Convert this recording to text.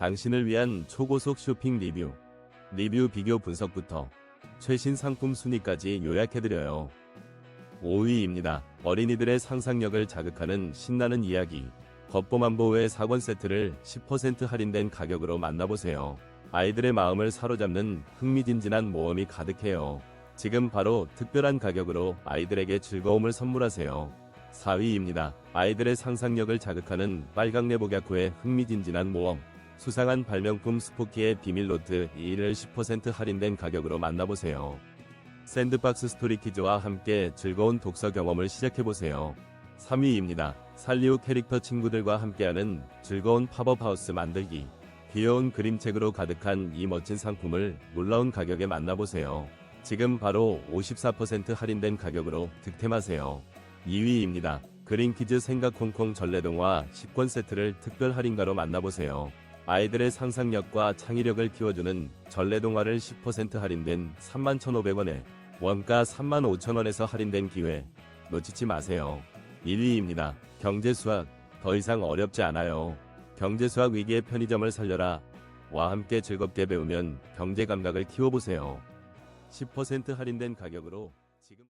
당신을 위한 초고속 쇼핑 리뷰, 리뷰 비교 분석부터 최신 상품 순위까지 요약해드려요. 5위입니다. 어린이들의 상상력을 자극하는 신나는 이야기. 겉보만보의 4권 세트를 10% 할인된 가격으로 만나보세요. 아이들의 마음을 사로잡는 흥미진진한 모험이 가득해요. 지금 바로 특별한 가격으로 아이들에게 즐거움을 선물하세요. 4위입니다. 아이들의 상상력을 자극하는 빨강레보갸코의 흥미진진한 모험. 수상한 발명품 스포키의 비밀노트 2를 10% 할인된 가격으로 만나보세요. 샌드박스 스토리키즈와 함께 즐거운 독서 경험을 시작해보세요. 3위입니다. 살리오 캐릭터 친구들과 함께하는 즐거운 팝업 하우스 만들기. 귀여운 그림책으로 가득한 이 멋진 상품을 놀라운 가격에 만나보세요. 지금 바로 54% 할인된 가격으로 득템하세요. 2위입니다. 그린키즈 생각 콩콩 전래동화 10권 세트를 특별 할인가로 만나보세요. 아이들의 상상력과 창의력을 키워주는 전래동화를 10% 할인된 31,500원에 원가 35,000원에서 할인된 기회 놓치지 마세요. 1위입니다. 경제수학 더 이상 어렵지 않아요. 경제수학 위기의 편의점을 살려라. 와 함께 즐겁게 배우면 경제 감각을 키워보세요. 10% 할인된 가격으로 지금